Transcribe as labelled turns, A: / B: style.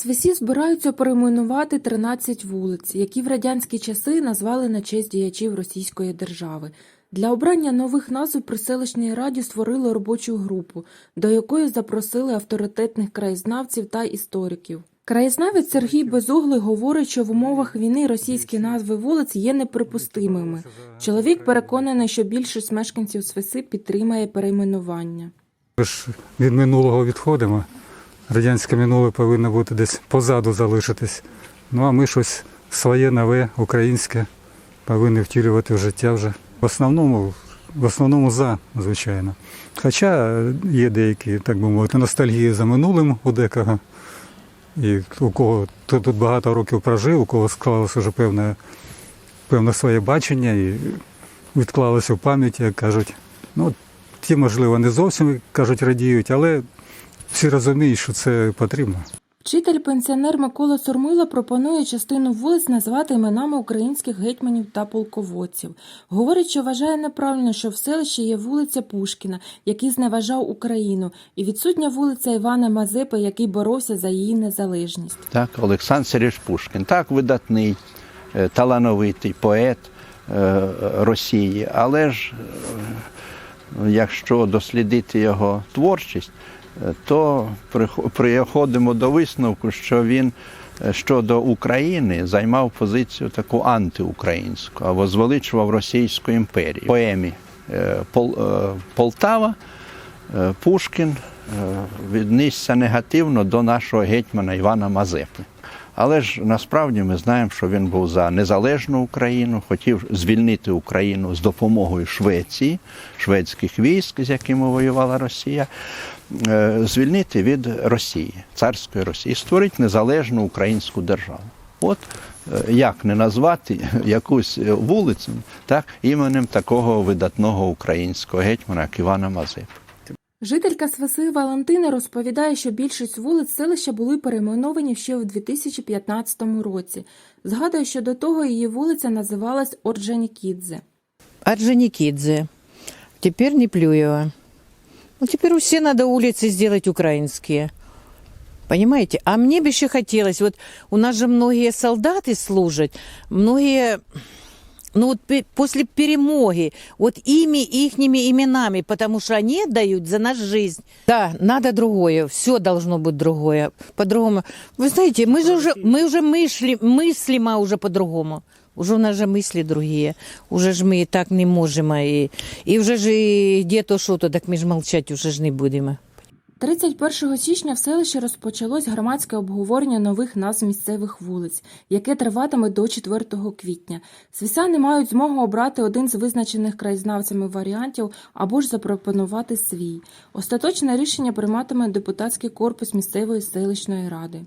A: Свисі збираються перейменувати 13 вулиць, які в радянські часи назвали на честь діячів Російської держави. Для обрання нових назв при селищній раді створили робочу групу, до якої запросили авторитетних краєзнавців та істориків. Краєзнавець Сергій Безуглий говорить, що в умовах війни російські назви вулиць є неприпустимими. Чоловік переконаний, що більшість мешканців Свиси підтримає перейменування.
B: Ми ж від минулого відходимо. Радянське минуле повинно бути десь позаду залишитись. Ну а ми щось своє нове, українське повинні втілювати в життя вже. В основному, в основному за, звичайно. Хоча є деякі, так би мовити, ностальгії за минулим у декого. І у кого хто тут багато років прожив, у кого склалося вже певне, певне своє бачення і відклалося в пам'яті, як кажуть. Ну, ті, можливо, не зовсім кажуть, радіють, але всі розуміють, що це потрібно.
A: Вчитель-пенсіонер Микола Сурмила пропонує частину вулиць назвати іменами українських гетьманів та полководців. Говорить, що вважає неправильно, що в селищі є вулиця Пушкіна, який зневажав Україну, і відсутня вулиця Івана Мазепи, який боровся за її незалежність.
C: Так, Олександр Сергійович Пушкін, так, видатний, е, талановитий поет е, Росії, але ж е, якщо дослідити його творчість, то приходимо до висновку, що він е, щодо України займав позицію таку антиукраїнську, або звеличував Російську імперію. В поемі е, е, Полтава Пушкін віднісся негативно до нашого гетьмана Івана Мазепи. Але ж насправді ми знаємо, що він був за незалежну Україну, хотів звільнити Україну з допомогою Швеції, шведських військ, з якими воювала Росія, е, звільнити від Росії, царської Росії, створити незалежну українську державу. От е, як не назвати якусь е, вулицю так, іменем такого видатного українського гетьмана, як Івана Мазепи.
A: Жителька Свиси Валентина розповідає, що більшість вулиць селища були перейменовані ще у 2015 році. Згадує, що до того її вулиця називалась Орджонікідзе.
D: Орджоникидзе. Теперь Неплюева. Ну, теперь у все надо улицы сделать украинские. Понимаете? А мне бы еще хотелось, вот у нас же многие солдаты служат, многие, ну вот пе- после перемоги, вот ими, ихними именами, потому что они отдают за нашу жизнь. Да, надо другое, все должно быть другое, по-другому. Вы знаете, мы же уже, мы уже мысли, мыслим а уже по-другому. Уже у нас же мысли другие. Уже ж мы и так не можем. а И, и уже же и где-то что-то, так мы же молчать уже ж не будем.
A: 31 січня в селищі розпочалось громадське обговорення нових назв місцевих вулиць, яке триватиме до 4 квітня. Свісяни мають змогу обрати один з визначених краєзнавцями варіантів або ж запропонувати свій. Остаточне рішення прийматиме депутатський корпус місцевої селищної ради.